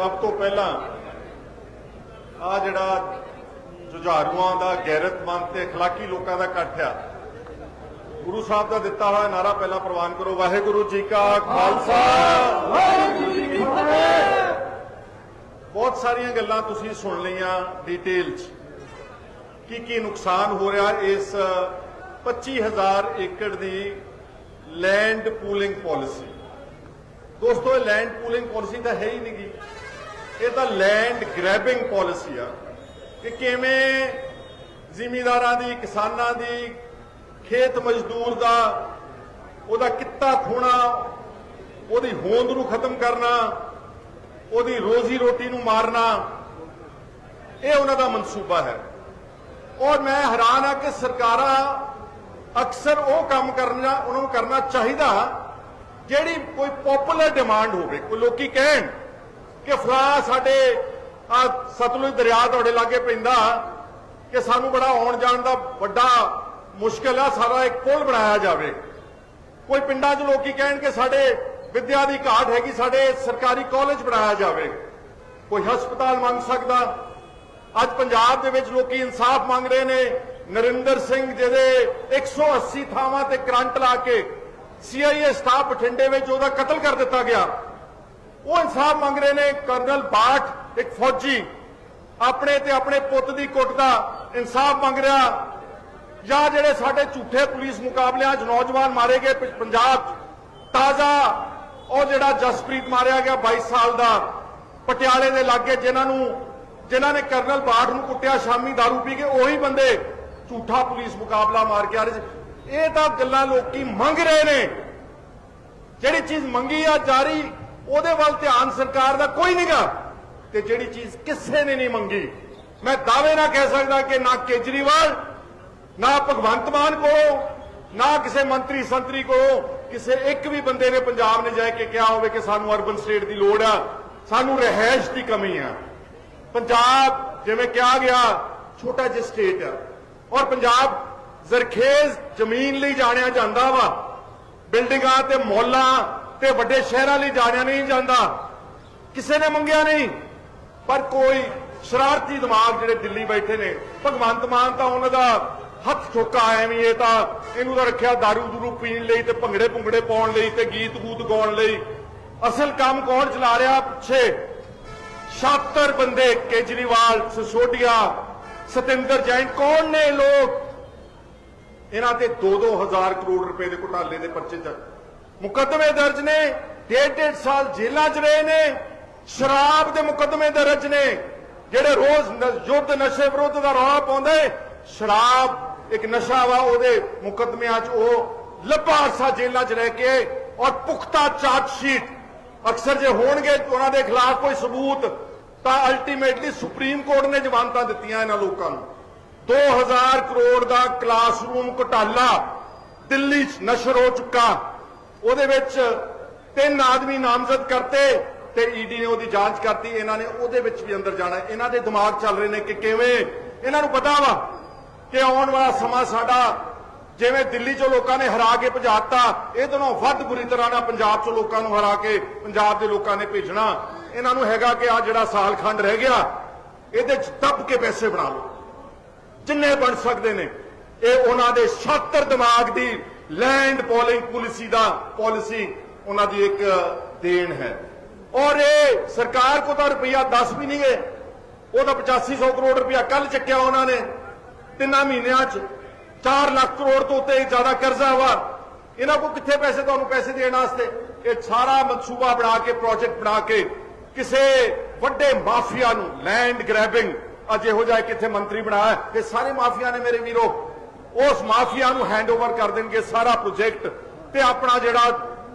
ਸਭ ਤੋਂ ਪਹਿਲਾਂ ਆ ਜਿਹੜਾ ਜੁਝਾਰੂਆਂ ਦਾ ਗੈਰਤਮੰਦ ਤੇ اخلاقی ਲੋਕਾਂ ਦਾ ਇਕੱਠ ਆ ਗੁਰੂ ਸਾਹਿਬ ਦਾ ਦਿੱਤਾ ਹੋਇਆ ਨਾਰਾ ਪਹਿਲਾਂ ਪ੍ਰਵਾਨ ਕਰੋ ਵਾਹਿਗੁਰੂ ਜੀ ਕਾ ਖਾਲਸਾ ਵਾਹਿਗੁਰੂ ਜੀ ਕੀ ਫਤਿਹ ਬਹੁਤ ਸਾਰੀਆਂ ਗੱਲਾਂ ਤੁਸੀਂ ਸੁਣ ਲਈਆਂ ਡਿਟੇਲ 'ਚ ਕੀ ਕੀ ਨੁਕਸਾਨ ਹੋ ਰਿਹਾ ਇਸ 25000 ਏਕੜ ਦੀ ਲੈਂਡ ਪੂਲਿੰਗ ਪਾਲਿਸੀ ਦੋਸਤੋ ਇਹ ਲੈਂਡ ਪੂਲਿੰਗ ਪਾਲਿਸੀ ਤਾਂ ਹੈ ਹੀ ਨਹੀਂਗੀ ਇਹ ਤਾਂ ਲੈਂਡ ਗ੍ਰੈਬਿੰਗ ਪਾਲਿਸੀ ਆ ਕਿ ਕਿਵੇਂ ਜ਼ਿਮੀਂਦਾਰਾਂ ਦੀ, ਕਿਸਾਨਾਂ ਦੀ, ਖੇਤ ਮਜ਼ਦੂਰ ਦਾ ਉਹਦਾ ਕਿੱਤਾ ਖੋਣਾ, ਉਹਦੀ ਹੋਂਦ ਨੂੰ ਖਤਮ ਕਰਨਾ, ਉਹਦੀ ਰੋਜ਼ੀ ਰੋਟੀ ਨੂੰ ਮਾਰਨਾ, ਇਹ ਉਹਨਾਂ ਦਾ ਮਨਸੂਬਾ ਹੈ। ਔਰ ਮੈਂ ਹੈਰਾਨ ਆ ਕਿ ਸਰਕਾਰਾਂ ਅਕਸਰ ਉਹ ਕੰਮ ਕਰਨਾ, ਉਹਨਾਂ ਨੂੰ ਕਰਨਾ ਚਾਹੀਦਾ, ਜਿਹੜੀ ਕੋਈ ਪਪੂਲਰ ਡਿਮਾਂਡ ਹੋਵੇ, ਕੋਈ ਲੋਕੀ ਕਹਿਣ ਕਿ ਫਲਾ ਸਾਡੇ, ਆ ਸਤਲੁਜ ਦਰਿਆ ਤੁਹਾਡੇ ਲਾਗੇ ਪੈਂਦਾ, ਕਿ ਸਾਨੂੰ ਬੜਾ ਆਉਣ ਜਾਣ ਦਾ ਵੱਡਾ ਮੁਸ਼ਕਲ ਆ, ਸਾਰਾ ਇੱਕ ਪੁਲ ਬਣਾਇਆ ਜਾਵੇ। ਕੋਈ ਪਿੰਡਾਂ 'ਚ ਲੋਕੀ ਕਹਿਣ ਕਿ ਸਾਡੇ ਵਿੱਦਿਆ ਦੀ ਘਾਟ ਹੈਗੀ, ਸਾਡੇ ਸਰਕਾਰੀ ਕਾਲਜ ਬਣਾਇਆ ਜਾਵੇ। ਕੋਈ ਹਸਪਤਾਲ ਮੰਗ ਸਕਦਾ। ਅੱਜ ਪੰਜਾਬ ਦੇ ਵਿੱਚ ਲੋਕੀ ਇਨਸਾਫ ਮੰਗ ਰਹੇ ਨੇ। ਨਰਿੰਦਰ ਸਿੰਘ ਜਿਹਦੇ 180 ਥਾਵਾਂ ਤੇ ਕਰੰਟ ਲਾ ਕੇ ਸੀਆਈਏ ਸਟਾਫ ਬਠਿੰਡੇ ਵਿੱਚ ਉਹਦਾ ਕਤਲ ਕਰ ਦਿੱਤਾ ਗਿਆ। ਉਹ ਇਨਸਾਫ ਮੰਗ ਰਹੇ ਨੇ, ਕਰਨਲ ਬਾਠ, ਇੱਕ ਫੌਜੀ। ਆਪਣੇ ਤੇ ਆਪਣੇ ਪੁੱਤ ਦੀ ਕੁੱਟ ਦਾ ਇਨਸਾਫ ਮੰਗ ਰਿਹਾ। ਜਾਂ ਜਿਹੜੇ ਸਾਡੇ ਝੂਠੇ ਪੁਲਿਸ ਮੁਕਾਬਲਿਆਂ 'ਚ ਨੌਜਵਾਨ ਮਾਰੇ ਗਏ ਪੰਜਾਬ 'ਚ, ਤਾਜ਼ਾ। ਉਹ ਜਿਹੜਾ ਜਸਪ੍ਰੀਤ ਮਾਰਿਆ ਗਿਆ 22 ਸਾਲ ਦਾ, ਪਟਿਆਲੇ ਦੇ ਲਾਗੇ ਜਿਨ੍ਹਾਂ ਨੂੰ, ਜਿਨ੍ਹਾਂ ਨੇ ਕਰਨਲ ਬਾਠ ਨੂੰ ਕੁੱਟਿਆ, ਸ਼ਾਮੀ दारू ਪੀ ਕੇ ਉਹੀ ਬੰਦੇ ਝੂਠਾ ਪੁਲਿਸ ਮੁਕਾਬਲਾ ਮਾਰ ਕੇ ਆ ਰਹੇ ਇਹ ਤਾਂ ਗੱਲਾਂ ਲੋਕੀ ਮੰਗ ਰਹੇ ਨੇ। ਜਿਹੜੀ ਚੀਜ਼ ਮੰਗੀ ਆ ਜਾਰੀ ਉਹਦੇ ਵੱਲ ਧਿਆਨ ਸਰਕਾਰ ਦਾ ਕੋਈ ਨਹੀਂ ਗਾ ਤੇ ਜਿਹੜੀ ਚੀਜ਼ ਕਿਸੇ ਨੇ ਨਹੀਂ ਮੰਗੀ। ਮੈਂ ਦਾਅਵੇ ਨਾਲ ਕਹਿ ਸਕਦਾ ਕਿ ਨਾ ਕੇਜਰੀਵਾਲ, ਨਾ ਭਗਵੰਤ ਮਾਨ ਕੋਲੋਂ, ਨਾ ਕਿਸੇ ਮੰਤਰੀ ਸੰਤਰੀ ਕੋਲੋਂ ਕਿਸੇ ਇੱਕ ਵੀ ਬੰਦੇ ਨੇ ਪੰਜਾਬ ਨੇ ਜਾ ਕੇ ਕਿਹਾ ਹੋਵੇ ਕਿ ਸਾਨੂੰ ਅਰਬਨ ਸਟੇਟ ਦੀ ਲੋੜ ਆ, ਸਾਨੂੰ ਰਹਿائش ਦੀ ਕਮੀ ਆ। ਪੰਜਾਬ ਜਿਵੇਂ ਕਿਹਾ ਗਿਆ, ਛੋਟਾ ਜਿਹਾ ਸਟੇਟ ਆ। ਔਰ ਪੰਜਾਬ ਜ਼ਰਖੇਜ਼ ਜ਼ਮੀਨ ਲਈ ਜਾਣਿਆ ਜਾਂਦਾ ਵਾ। ਬਿਲਡਿੰਗਾਂ ਤੇ ਮੌਲਾਂ ਤੇ ਵੱਡੇ ਸ਼ਹਿਰਾਂ ਲਈ ਜਾਣਿਆ ਨਹੀਂ ਜਾਂਦਾ। ਕਿਸੇ ਨੇ ਮੰਗਿਆ ਨਹੀਂ। ਪਰ ਕੋਈ ਸ਼ਰਾਰਤੀ ਦਿਮਾਗ ਜਿਹੜੇ ਦਿੱਲੀ ਬੈਠੇ ਨੇ, ਭਗਵੰਤ ਮਾਨ ਤਾਂ ਉਹਨਾਂ ਦਾ ਹੱਥ ਠੋਕਾ ਐਵੇਂ ਹੀ ਇਹ ਤਾਂ ਇਹਨੂੰ ਤਾਂ ਰੱਖਿਆ दारू ਦੂਰੂ ਪੀਣ ਲਈ ਤੇ ਭੰਗੜੇ ਭੁੰਗੜੇ ਪਾਉਣ ਲਈ ਤੇ ਗੀਤ ਗੂਤ ਗਾਉਣ ਲਈ। ਅਸਲ ਕੰਮ ਕੌਣ ਚਲਾ ਰਿਹਾ ਪਿੱਛੇ? 76 ਬੰਦੇ ਕੇਜਰੀਵਾਲ ਸਿਸੋਡੀਆ ਸਤਿੰਦਰ ਜੈਨ, ਕੌਣ ਨੇ ਲੋਕ? ਇਹਨਾਂ ਤੇ 2-2 ਹਜ਼ਾਰ ਕਰੋੜ ਰੁਪਏ ਦੇ ਘੁਟਾਲੇ ਦੇ ਪਰਚੇ ਚ ਮੁਕੱਦਮੇ ਦਰਜ ਨੇ, ਡੇਢ ਡੇਢ ਸਾਲ ਜੇਲ੍ਹਾਂ 'ਚ ਰਹੇ ਨੇ, ਸ਼ਰਾਬ ਦੇ ਮੁਕੱਦਮੇ ਦਰਜ ਨੇ, ਜਿਹੜੇ ਰੋਜ਼ ਯੁੱਧ ਨਸ਼ੇ ਵਿਰੁੱਧ ਦਾ ਰੌਲਾ ਪਾਉਂਦੇ, ਸ਼ਰਾਬ ਇੱਕ ਨਸ਼ਾ ਵਾ, ਉਹਦੇ ਮੁਕੱਦਮਿਆਂ 'ਚ ਉਹ ਲੱਭਾ ਜੇਲ੍ਹਾਂ 'ਚ ਰਹਿ ਕੇ ਔਰ ਪੁਖਤਾ ਚਾਰਜ ਸ਼ੀਟ। ਅਕਸਰ ਜੇ ਹੋਣਗੇ ਉਹਨਾਂ ਦੇ ਖਿਲਾਫ ਕੋਈ ਸਬੂਤ, ਤਾਂ ਅਲਟੀਮੇਟਲੀ ਸੁਪਰੀਮ ਕੋਰਟ ਨੇ ਜ਼ਮਾਨਤਾਂ ਦਿੱਤੀਆਂ ਇਹਨਾਂ ਲੋਕਾਂ ਨੂੰ। 2000 ਕਰੋੜ ਦਾ ਕਲਾਸਰੂਮ ਘੁਟਾਲਾ ਦਿੱਲੀ 'ਚ ਨਸ਼ਰ ਹੋ ਚੁੱਕਾ। ਉਹਦੇ ਵਿੱਚ ਤਿੰਨ ਆਦਮੀ ਨਾਮਜ਼ਦ ਕਰਤੇ ਤੇ ਈਡੀ ਨੇ ਉਹਦੀ ਜਾਂਚ ਕਰਤੀ, ਇਹਨਾਂ ਨੇ ਉਹਦੇ ਵਿੱਚ ਵੀ ਅੰਦਰ ਜਾਣਾ ਇਹਨਾਂ ਦੇ ਦਿਮਾਗ ਚੱਲ ਰਹੇ ਨੇ ਕਿ ਕਿਵੇਂ? ਇਹਨਾਂ ਨੂੰ ਪਤਾ ਵਾ ਕਿ ਆਉਣ ਵਾਲਾ ਸਮਾਂ ਸਾਡਾ ਜਿਵੇਂ ਦਿੱਲੀ 'ਚੋਂ ਲੋਕਾਂ ਨੇ ਹਰਾ ਕੇ ਭਜਾਤਾ ਇਹ ਤੋਂ ਵੱਧ ਬੁਰੀ ਤਰ੍ਹਾਂ ਨਾਲ ਪੰਜਾਬ 'ਚੋਂ ਲੋਕਾਂ ਨੂੰ ਹਰਾ ਕੇ ਪੰਜਾਬ ਦੇ ਲੋਕਾਂ ਨੇ ਭੇਜਣਾ। ਇਹਨਾਂ ਨੂੰ ਹੈਗਾ ਕਿ ਆ ਜਿਹੜਾ ਸਾਲ ਖੰਡ ਰਹਿ ਗਿਆ, ਇਹਦੇ 'ਚ ਦੱਬ ਕੇ ਪੈਸੇ ਬਣਾ ਲਓ। ਜਿੰਨੇ ਬਣ ਸਕਦੇ ਨੇ, ਇਹ ਉਹਨਾਂ ਦੇ ਛਾਤਰ ਦਿਮਾਗ ਦੀ ਲੈਂਡ ਪੋਲਿੰਗ ਪਾਲਿਸੀ ਦਾ ਪਾਲਿਸੀ ਉਹਨਾਂ ਦੀ ਇੱਕ ਦੇਣ ਹੈ। ਔਰ ਇਹ ਸਰਕਾਰ ਕੋ ਤਾਂ ਰੁਪਈਆ 10 ਵੀ ਨਹੀਂ ਗਏ ਉਹਦਾ 8500 ਕਰੋੜ ਰੁਪਈਆ ਕੱਲ ਚੱਕਿਆ ਉਹਨਾਂ ਨੇ। ਤਿੰਨਾਂ ਮਹੀਨਿਆਂ 'ਚ 4 ਲੱਖ ਕਰੋੜ ਤੋਂ ਉੱਤੇ ਜ਼ਿਆਦਾ ਕਰਜ਼ਾ ਵਾ। ਇਹਨਾਂ ਕੋ ਕਿੱਥੇ ਪੈਸੇ ਤੁਹਾਨੂੰ ਪੈਸੇ ਦੇਣ ਵਾਸਤੇ? ਇਹ ਸਾਰਾ ਮਨਸੂਬਾ ਬਣਾ ਕੇ ਪ੍ਰੋਜੈਕਟ ਬਣਾ ਕੇ ਕਿਸੇ ਵੱਡੇ ਮਾਫੀਆ ਨੂੰ ਲੈਂਡ ਗ੍ਰੈਬਿੰਗ ਅੱਜ ਇਹੋ ਜਿਹਾ ਕਿੱਥੇ ਮੰਤਰੀ ਬਣਾਇਆ ਇਹ ਸਾਰੇ ਮਾਫੀਆ ਨੇ ਮੇਰੇ ਵੀਰੋ। ਉਸ ਮਾਫੀਆ ਨੂੰ ਹੈਂਡਓਵਰ ਕਰ ਦੇਣਗੇ ਸਾਰਾ ਪ੍ਰੋਜੈਕਟ ਤੇ ਆਪਣਾ ਜਿਹੜਾ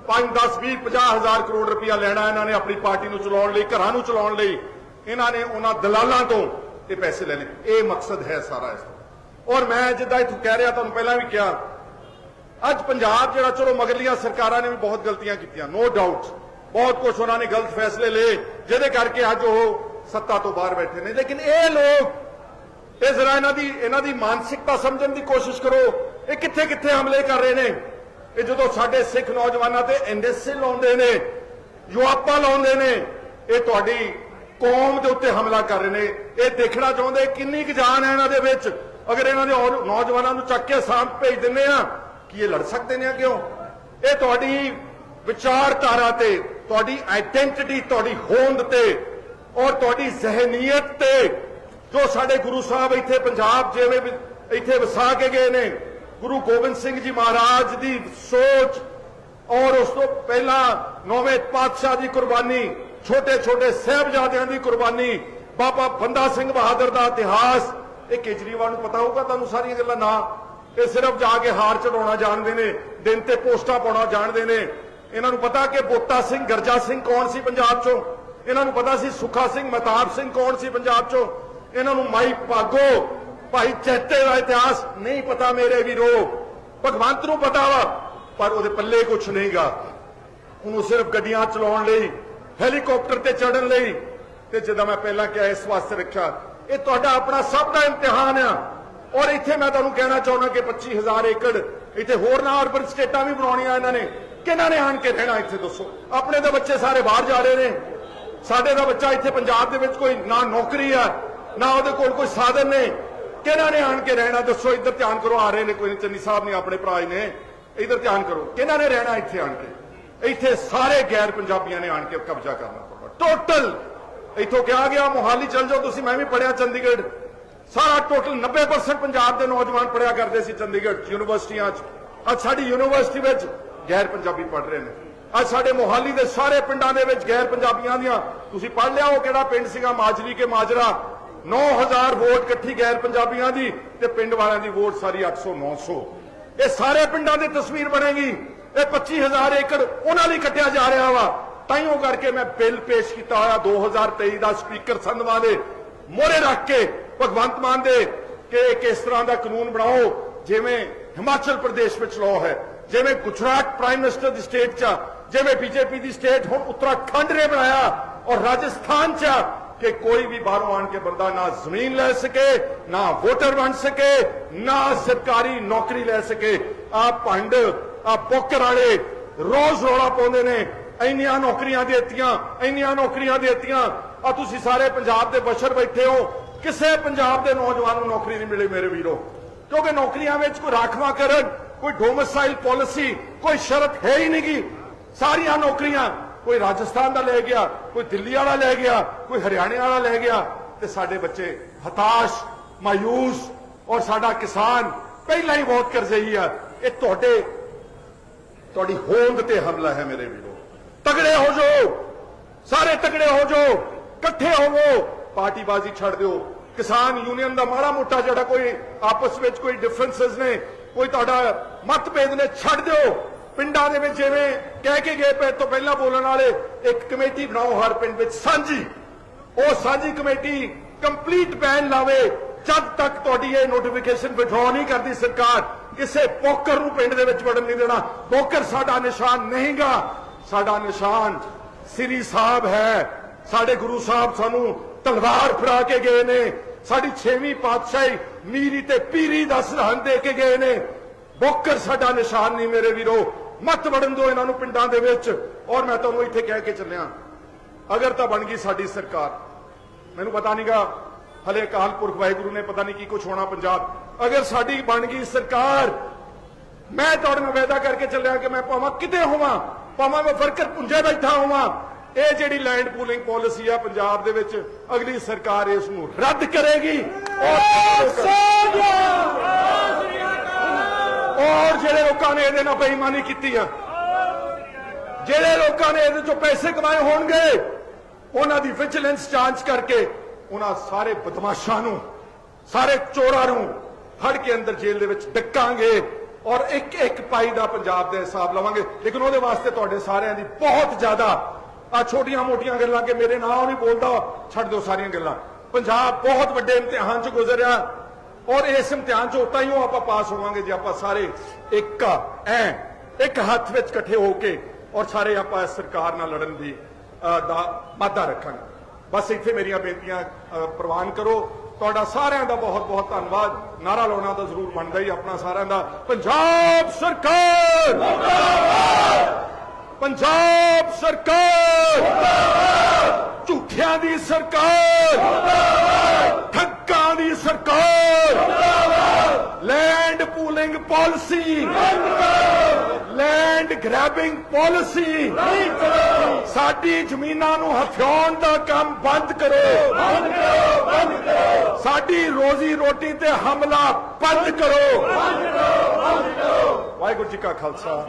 5 10 20 50 ਹਜ਼ਾਰ ਕਰੋੜ ਰੁਪਇਆ ਲੈਣਾ ਇਹਨਾਂ ਨੇ ਆਪਣੀ ਪਾਰਟੀ ਨੂੰ ਚਲਾਉਣ ਲਈ, ਘਰਾਂ ਨੂੰ ਚਲਾਉਣ ਲਈ, ਇਹਨਾਂ ਨੇ ਉਹਨਾਂ ਦਲਾਲਾਂ ਤੋਂ ਇਹ ਪੈਸੇ ਲੈ ਲਏ ਇਹ ਮਕਸਦ ਹੈ ਸਾਰਾ ਇਸ ਦਾ ਔਰ ਮੈਂ ਜਿੱਦਾਂ ਇੱਥੋਂ ਕਹਿ ਰਿਹਾ, ਤੁਹਾਨੂੰ ਪਹਿਲਾਂ ਵੀ ਕਿਹਾ, ਅੱਜ ਪੰਜਾਬ ਜਿਹੜਾ, ਚਲੋ ਮਗਰਲੀਆਂ ਸਰਕਾਰਾਂ ਨੇ ਵੀ ਬਹੁਤ ਗਲਤੀਆਂ ਕੀਤੀਆਂ ਨੋ ਡਾਊਟ ਬਹੁਤ ਕੁਝ ਉਹਨਾਂ ਨੇ ਗਲਤ ਫੈਸਲੇ ਲਏ, ਜਿਹਦੇ ਕਰਕੇ ਅੱਜ ਉਹ ਸੱਤਾ ਤੋਂ ਬਾਹਰ ਬੈਠੇ ਨੇ। ਲੇਕਿਨ ਇਹ ਲੋਕ ਇਹ ਜ਼ਰਾ ਇਹਨਾਂ ਦੀ ਇਹਨਾਂ ਦੀ ਮਾਨਸਿਕਤਾ ਸਮਝਣ ਦੀ ਕੋਸ਼ਿਸ਼ ਕਰੋ। ਇਹ ਕਿੱਥੇ ਕਿੱਥੇ ਹਮਲੇ ਕਰ ਰਹੇ ਨੇ? ਇਹ ਜਦੋਂ ਸਾਡੇ ਸਿੱਖ ਨੌਜਵਾਨਾਂ ਤੇ ਐਨਐਸਏ ਲਾਉਂਦੇ ਨੇ, ਯੁਆਪਾ ਲਾਉਂਦੇ ਨੇ, ਇਹ ਤੁਹਾਡੀ ਕੌਮ ਦੇ ਉੱਤੇ ਹਮਲਾ ਕਰ ਰਹੇ ਨੇ। ਇਹ ਦੇਖਣਾ ਚਾਹੁੰਦੇ ਕਿੰਨੀ ਕੁ ਜਾਨ ਹੈ ਇਹਨਾਂ ਦੇ ਵਿੱਚ? ਅਗਰ ਇਹਨਾਂ ਦੇ ਨੌਜਵਾਨਾਂ ਨੂੰ ਚੱਕ ਕੇ ਸਾਂਭ ਭੇਜ ਦਿੰਦੇ ਆ ਕੀ ਇਹ ਲੜ ਸਕਦੇ ਨੇ ਕਿਉਂ ਇਹ ਤੁਹਾਡੀ ਵਿਚਾਰਧਾਰਾ ਤੇ, ਤੁਹਾਡੀ ਆਇਡੈਂਟੀਟੀ ਤੁਹਾਡੀ ਹੋਂਦ ਤੇ, ਔਰ ਤੁਹਾਡੀ ਜ਼ਹਿਨੀਅਤ ਤੇ ਜੋ ਸਾਡੇ ਗੁਰੂ ਸਾਹਿਬ ਇੱਥੇ ਪੰਜਾਬ ਜਿਵੇਂ ਇੱਥੇ ਵਸਾ ਕੇ ਗਏ ਨੇ, ਗੁਰੂ ਗੋਬਿੰਦ ਸਿੰਘ ਜੀ ਮਹਾਰਾਜ ਦੀ ਸੋਚ ਔਰ ਉਸ ਤੋਂ ਪਹਿਲਾਂ ਨੌਵੇਂ ਪਾਤਸ਼ਾਹ ਦੀ ਕੁਰਬਾਨੀ ਛੋਟੇ ਛੋਟੇ ਸਹਿਬਜ਼ਾਦਿਆਂ ਦੀ ਕੁਰਬਾਨੀ, ਬਾਬਾ ਬੰਦਾ ਸਿੰਘ ਬਹਾਦਰ ਦਾ ਇਤਿਹਾਸ, ਇਹ ਕੇਜਰੀਵਾਲ ਨੂੰ ਪਤਾ ਹੋਊਗਾ ਤੁਹਾਨੂੰ ਸਾਰੀਆਂ ਗੱਲਾਂ ਨਾ। ਇਹ ਸਿਰਫ ਜਾ ਕੇ ਹਾਰ ਚੜਾਉਣਾ ਜਾਣਦੇ ਨੇ, ਦਿਨ ਤੇ ਪੋਸਟਾਂ ਪਾਉਣਾ ਜਾਣਦੇ ਨੇ। ਇਹਨਾਂ ਨੂੰ ਪਤਾ ਕਿ ਬੋਤਾ ਸਿੰਘ, ਗਰਜਾ ਸਿੰਘ ਕੌਣ ਸੀ ਪੰਜਾਬ ਚੋਂ? ਇਹਨਾਂ ਨੂੰ ਪਤਾ ਸੀ ਸੁਖਾ ਸਿੰਘ, ਮਹਤਾਬ ਸਿੰਘ ਕੌਣ ਸੀ ਪੰਜਾਬ ਚੋਂ? ਇਹਨਾਂ ਨੂੰ ਮਾਈ ਭਾਗੋ। ਭਾਈ ਚੈਤੇ ਦਾ ਇਤਿਹਾਸ ਨਹੀਂ ਪਤਾ ਮੇਰੇ ਵੀਰੋ। ਭਗਵੰਤ ਨੂੰ ਪਤਾ ਵਾ, ਪਰ ਉਹਦੇ ਪੱਲੇ ਕੁਝ ਨਹੀਂਗਾ। ਉਹਨੂੰ ਸਿਰਫ ਗੱਡੀਆਂ ਚਲਾਉਣ ਲਈ, ਹੈਲੀਕਾਪਟਰ ਤੇ ਚੜਨ ਲਈ। ਤੇ ਜਿੱਦਾਂ ਮੈਂ ਪਹਿਲਾਂ ਕਿਹਾ, ਇਸ ਵਾਸਤੇ ਰੱਖਿਆ। ਇਹ ਤੁਹਾਡਾ ਆਪਣਾ ਸਭ ਦਾ ਇਮਤਿਹਾਨ ਆ। ਔਰ ਇੱਥੇ ਮੈਂ ਤੁਹਾਨੂੰ ਕਹਿਣਾ ਚਾਹੁੰਦਾ ਕਿ 25000 ਏਕੜ, ਇੱਥੇ ਹੋਰ ਨਾ ਅਰਬਨ ਸਟੇਟਾਂ ਵੀ ਬਣਾਉਣੀਆਂ ਇਹਨਾਂ ਨੇ। ਕਿਹਨਾਂ ਨੇ ਆਣ ਕੇ ਰਹਿਣਾ ਇੱਥੇ, ਦੱਸੋ? ਆਪਣੇ ਤਾਂ ਬੱਚੇ ਸਾਰੇ ਬਾਹਰ ਜਾ ਰਹੇ ਨੇ। ਸਾਡੇ ਦਾ ਬੱਚਾ ਇੱਥੇ ਪੰਜਾਬ ਦੇ ਵਿੱਚ ਕੋਈ ਨਾ ਨੌਕਰੀ ਆ ਨਾ ਉਹਦੇ ਕੋਲ ਕੋਈ ਸਾਧਨ ਨੇ। ਕਿਹਨਾਂ ਨੇ ਆਣ ਕੇ ਰਹਿਣਾ? ਦੱਸੋ, ਇੱਧਰ ਧਿਆਨ ਕਰੋ, ਆ ਰਹੇ ਨੇ ਕੋਈ, ਚੰਨੀ ਸਾਹਿਬ ਨੇ ਆਪਣੇ ਭਰਾ ਨੇ। ਇੱਧਰ ਧਿਆਨ ਕਰੋ, ਕਿਹਨਾਂ ਨੇ ਰਹਿਣਾ ਇੱਥੇ ਆਣ ਕੇ? ਇੱਥੇ ਸਾਰੇ ਗੈਰ ਪੰਜਾਬੀਆਂ ਨੇ ਆਣ ਕੇ ਕਬਜ਼ਾ ਕਰਨਾ ਪਊਗਾ ਟੋਟਲ ਇੱਥੋਂ ਕਿਹਾ ਗਿਆ, ਮੋਹਾਲੀ ਚਲ ਜਾਓ, ਤੁਸੀਂ, ਮੈਂ ਵੀ ਪੜਿਆ ਚੰਡੀਗੜ੍ਹ। ਸਾਰਾ ਟੋਟਲ 90% ਪੰਜਾਬ ਦੇ ਨੌਜਵਾਨ ਪੜਿਆ ਕਰਦੇ ਸੀ ਚੰਡੀਗੜ੍ਹ, ਯੂਨੀਵਰਸਿਟੀਆਂ 'ਚ। ਅੱਜ ਸਾਡੀ ਯੂਨੀਵਰਸਿਟੀ ਵਿੱਚ ਗੈਰ ਪੰਜਾਬੀ ਪੜ ਰਹੇ ਨੇ। ਅੱਜ ਸਾਡੇ ਮੋਹਾਲੀ ਦੇ ਸਾਰੇ ਪਿੰਡਾਂ ਦੇ ਵਿੱਚ ਗੈਰ ਪੰਜਾਬੀਆਂ ਦੀਆਂ। ਤੁਸੀਂ ਪੜ ਲਿਆ ਉਹ ਕਿਹੜਾ ਪਿੰਡ ਸੀਗਾ? ਮਾਜਰੀ ਕੇ ਮਾਜਰਾ। 9000 ਵੋਟ ਇਕੱਠੀ ਗੈਰ ਪੰਜਾਬੀਆਂ ਦੀ ਤੇ ਪਿੰਡ ਵਾਲਿਆਂ ਦੀ ਵੋਟ ਸਾਰੀ 800 900 ਇਹ ਸਾਰੇ ਪਿੰਡਾਂ ਦੀ ਤਸਵੀਰ ਬਣੇਗੀ। ਇਹ 25000 ਏਕੜ ਉਹਨਾਂ ਲਈ ਕੱਟਿਆ ਜਾ ਰਿਹਾ ਵਾ। ਤਾਈਓ ਕਰਕੇ ਮੈਂ ਬਿੱਲ ਪੇਸ਼ ਕੀਤਾ ਹੋਇਆ 2023 ਦਾ ਸਪੀਕਰ ਸੰਧਵਾ ਦੇ ਮੋਰੇ ਰੱਖ ਕੇ ਭਗਵੰਤ ਮਾਨ ਦੇ ਕਿ ਕਿਸ ਤਰ੍ਹਾਂ ਦਾ ਕਾਨੂੰਨ ਬਣਾਓ। ਜਿਵੇਂ ਹਿਮਾਚਲ ਪ੍ਰਦੇਸ਼ ਵਿੱਚ ਲਾਅ ਹੈ ਜਿਵੇਂ ਗੁਜਰਾਤ ਪ੍ਰਾਈਮ ਮਿਨਿਸਟਰ ਦੀ ਸਟੇਟ 'ਚ ਆ, ਜਿਵੇਂ ਬੀਜੇਪੀ ਦੀ ਸਟੇਟ ਹੁਣ ਉੱਤਰਾਖੰਡ ਨੇ ਬਣਾਇਆ ਔਰ ਰਾਜਸਥਾਨ 'ਚ ਆ। ਕਿ ਕੋਈ ਵੀ ਬਾਹਰੋਂ ਆਣ ਕੇ ਬੰਦਾ ਨਾ ਜ਼ਮੀਨ ਲੈ ਸਕੇ, ਨਾ ਵੋਟਰ ਬਣ ਸਕੇ, ਨਾ ਸਰਕਾਰੀ ਨੌਕਰੀ ਲੈ ਸਕੇ। ਆ ਭੰਡ, ਆ ਪੋਕਰ ਵਾਲੇ ਰੋਜ਼ ਰੋਲਾ ਪਾਉਂਦੇ ਨੇ, ਇੰਨੀਆਂ ਨੌਕਰੀਆਂ ਦੇ ਦਿੱਤੀਆਂ, ਇੰਨੀਆਂ ਨੌਕਰੀਆਂ ਦਿੱਤੀਆਂ। ਆ ਤੁਸੀਂ ਸਾਰੇ ਪੰਜਾਬ ਦੇ ਬਸ਼ਰ ਬੈਠੇ ਹੋ, ਕਿਸੇ ਪੰਜਾਬ ਦੇ ਨੌਜਵਾਨ ਨੂੰ ਨੌਕਰੀ ਨਹੀਂ ਮਿਲੀ ਮੇਰੇ ਵੀਰੋ। ਕਿਉਂਕਿ ਨੌਕਰੀਆਂ ਵਿੱਚ ਕੋਈ ਰਾਖਵਾਂਕਰਨ ਕੋਈ ਡੋਮਿਸਾਈਲ ਪਾਲਿਸੀ ਕੋਈ ਸ਼ਰਤ ਹੈ ਹੀ ਨਹੀਂਗੀ ਸਾਰੀਆਂ ਨੌਕਰੀਆਂ ਕੋਈ ਰਾਜਸਥਾਨ ਦਾ ਲੈ ਗਿਆ, ਕੋਈ ਦਿੱਲੀ ਵਾਲਾ ਲੈ ਗਿਆ, ਕੋਈ ਹਰਿਆਣੇ ਵਾਲਾ ਲੈ ਗਿਆ, ਤੇ ਸਾਡੇ ਬੱਚੇ ਹਤਾਸ਼, ਮਾਯੂਸ ਔਰ ਸਾਡਾ ਕਿਸਾਨ ਪਹਿਲਾਂ ਹੀ ਬਹੁਤ ਕਰਜ਼ਈ ਆ। ਇਹ ਤੁਹਾਡੇ, ਤੁਹਾਡੀ ਹੋਂਦ ਤੇ ਹਮਲਾ ਹੈ ਮੇਰੇ ਵੀਰੋ। ਤਗੜੇ ਹੋ ਜਾਓ, ਸਾਰੇ ਤਗੜੇ ਹੋ ਜਾਓ, ਇਕੱਠੇ ਹੋਵੋ, ਪਾਰਟੀਬਾਜ਼ੀ ਛੱਡ ਦਿਓ। ਕਿਸਾਨ ਯੂਨੀਅਨ ਦਾ ਮਾੜਾ ਮੋਟਾ ਜਿਹੜਾ ਕੋਈ ਆਪਸ ਵਿੱਚ ਕੋਈ ਡਿਫਰੈਂਸਸ ਨੇ, ਕੋਈ ਤੁਹਾਡਾ ਮਤਭੇਦ ਨੇ, ਛੱਡ ਦਿਓ। ਪਿੰਡਾਂ ਦੇ ਵਿੱਚ ਜਿਵੇਂ ਕਹਿ ਕੇ ਗਏ ਪਏ ਤੋਂ ਪਹਿਲਾਂ ਬੋਲਣ ਵਾਲੇ ਇੱਕ ਕਮੇਟੀ ਬਣਾਓ ਹਰ ਪਿੰਡ ਵਿੱਚ, ਸਾਂਝੀ। ਉਹ ਸਾਂਝੀ ਕਮੇਟੀ ਕੰਪਲੀਟ ਬੈਨ ਲਾਵੇ, ਜਦ ਤੱਕ ਤੁਹਾਡੀ ਇਹ ਨੋਟੀਫਿਕੇਸ਼ਨ ਵਿਡਰਾਅ ਨਹੀਂ ਕਰਦੀ ਸਰਕਾਰ, ਕਿਸੇ ਪੋਕਰ ਨੂੰ ਪਿੰਡ ਦੇ ਵਿੱਚ ਵੜਨ ਨਹੀਂ ਦੇਣਾ। ਪੋਕਰ ਸਾਡਾ ਨਿਸ਼ਾਨ ਨਹੀਂਗਾ। ਸਾਡਾ ਨਿਸ਼ਾਨ ਸ੍ਰੀ ਸਾਹਿਬ ਹੈ। ਸਾਡੇ ਗੁਰੂ ਸਾਹਿਬ ਸਾਨੂੰ ਤਲਵਾਰ ਫੜਾ ਕੇ ਗਏ ਨੇ। ਸਾਡੀ 6ਵੀਂ ਪਾਤਸ਼ਾਹੀ ਮੀਰੀ ਤੇ ਪੀਰੀ ਦਾ ਸਰਹੰਦ ਦੇ ਕੇ ਗਏ ਨੇ। ਬੋਕਰ ਸਾਡਾ ਨਿਸ਼ਾਨ ਨਹੀਂ ਮੇਰੇ ਵੀਰੋ। ਮਤ ਵੜਨ ਦਿਓ ਇਹਨਾਂ ਨੂੰ ਪਿੰਡਾਂ ਦੇ ਵਿੱਚ। ਔਰ ਮੈਂ ਤੁਹਾਨੂੰ ਇੱਥੇ ਕਹਿ ਕੇ ਚੱਲਿਆ, ਅਗਰ ਤਾਂ ਬਣ ਗਈ ਸਾਡੀ ਸਰਕਾਰ। ਮੈਨੂੰ ਪਤਾ ਨਹੀਂਗਾ, ਹਲੇ ਅਕਾਲ ਪੁਰਖ ਵਾਹਿਗੁਰੂ ਨੇ ਪਤਾ ਨਹੀਂ ਕੀ ਕੁਝ ਹੋਣਾ ਪੰਜਾਬ। ਅਗਰ ਸਾਡੀ ਬਣ ਗਈ ਸਰਕਾਰ, ਮੈਂ ਤੁਹਾਡੇ ਨਾਲ ਵਾਅਦਾ ਕਰਕੇ ਚੱਲਿਆ ਕਿ ਮੈਂ ਭਾਵੇਂ ਕਿਤੇ ਹੋਵਾਂ, ਭਾਵੇਂ ਮੈਂ ਵਰਕਰ ਪੁੰਜੇ ਬੈਠਾ ਹੋਵਾਂ। ਇਹ ਜਿਹੜੀ ਲੈਂਡ ਪੂਲਿੰਗ ਪਾਲਿਸੀ ਆ ਪੰਜਾਬ ਦੇ ਵਿੱਚ, ਅਗਲੀ ਸਰਕਾਰ ਇਸ ਨੂੰ ਰੱਦ ਕਰੇਗੀ। ਔਰ ਔਰ ਜਿਹੜੇ ਲੋਕਾਂ ਨੇ ਇਹਦੇ ਨਾਲ ਬੇਈਮਾਨੀ ਕੀਤੀ ਆ, ਜਿਹੜੇ ਲੋਕਾਂ ਨੇ ਇਹਦੇ ਚੋਂ ਪੈਸੇ ਕਮਾਏ ਹੋਣਗੇ, ਉਹਨਾਂ ਦੀ ਵਿਜੀਲੈਂਸ ਜਾਂਚ ਕਰਕੇ ਉਹਨਾਂ ਸਾਰੇ ਬਦਮਾਸ਼ਾਂ ਨੂੰ, ਸਾਰੇ ਚੋਰਾਂ ਨੂੰ ਫੜ ਕੇ ਅੰਦਰ ਜੇਲ੍ਹ ਦੇ ਵਿੱਚ ਡੱਕਾਂਗੇ ਔਰ ਇੱਕ ਇੱਕ ਪਾਈ ਦਾ ਪੰਜਾਬ ਦੇ ਹਿਸਾਬ ਲਵਾਂਗੇ। ਲੇਕਿਨ ਉਹਦੇ ਵਾਸਤੇ ਤੁਹਾਡੇ ਸਾਰਿਆਂ ਦੀ ਬਹੁਤ ਜ਼ਿਆਦਾ ਆ ਛੋਟੀਆਂ ਮੋਟੀਆਂ ਗੱਲਾਂ ਕਿ ਮੇਰੇ ਨਾਂ ਨਹੀਂ ਬੋਲਦਾ, ਛੱਡ ਦਿਓ ਸਾਰੀਆਂ ਗੱਲਾਂ। ਪੰਜਾਬ ਬਹੁਤ ਵੱਡੇ ਇਮਤਿਹਾਨ ਚ ਗੁਜ਼ਰਿਆ ਔਰ ਇਸ ਇਮਤਿਹਾਨ ਚ ਉਤਾਂ ਹੀ ਉਹ ਆਪਾਂ ਪਾਸ ਹੋਵਾਂਗੇ, ਜੇ ਆਪਾਂ ਸਾਰੇ ਇੱਕ ਐ, ਇੱਕ ਹੱਥ ਵਿੱਚ ਇਕੱਠੇ ਹੋ ਕੇ ਔਰ ਸਾਰੇ ਆਪਾਂ ਇਸ ਸਰਕਾਰ ਨਾਲ ਲੜਨ ਦੀ ਦਾ ਮਾਦਾ ਰੱਖਾਂਗੇ। ਬਸ ਇੱਥੇ ਮੇਰੀਆਂ ਬੇਨਤੀਆਂ ਪ੍ਰਵਾਨ ਕਰੋ। ਤੁਹਾਡਾ ਸਾਰਿਆਂ ਦਾ ਬਹੁਤ ਬਹੁਤ ਧੰਨਵਾਦ। ਨਾਰਾ ਲਾਉਣਾ ਤਾਂ ਜ਼ਰੂਰ ਬਣਦਾ ਹੀ ਆਪਣਾ ਸਾਰਿਆਂ ਦਾ। ਪੰਜਾਬ ਸਰਕਾਰ! ਮੁਰਦਾਬਾਦ ਪੰਜਾਬ ਸਰਕਾਰ! ਮੁਰਦਾਬਾਦ ਝੂਠਿਆਂ ਦੀ ਸਰਕਾਰ! ਠੱਗਾਂ ਦੀ ਸਰਕਾਰ। Land pooling policy land grabbing policy ਸਾਡੀ ਜ਼ਮੀਨਾਂ ਨੂੰ ਹਥਿਆਉਣ ਦਾ ਕੰਮ ਬੰਦ ਕਰੋ। ਬੰਦ ਕਰੋ ਬੰਦ ਕਰੋ ਸਾਡੀ ਰੋਜ਼ੀ ਰੋਟੀ ਤੇ ਹਮਲਾ ਬੰਦ ਕਰੋ ਬੰਦ ਕਰੋ ਬੰਦ ਕਰੋ। ਵਾਹਿਗੁਰੂ ਜੀ ਕਾ ਖਾਲਸਾ।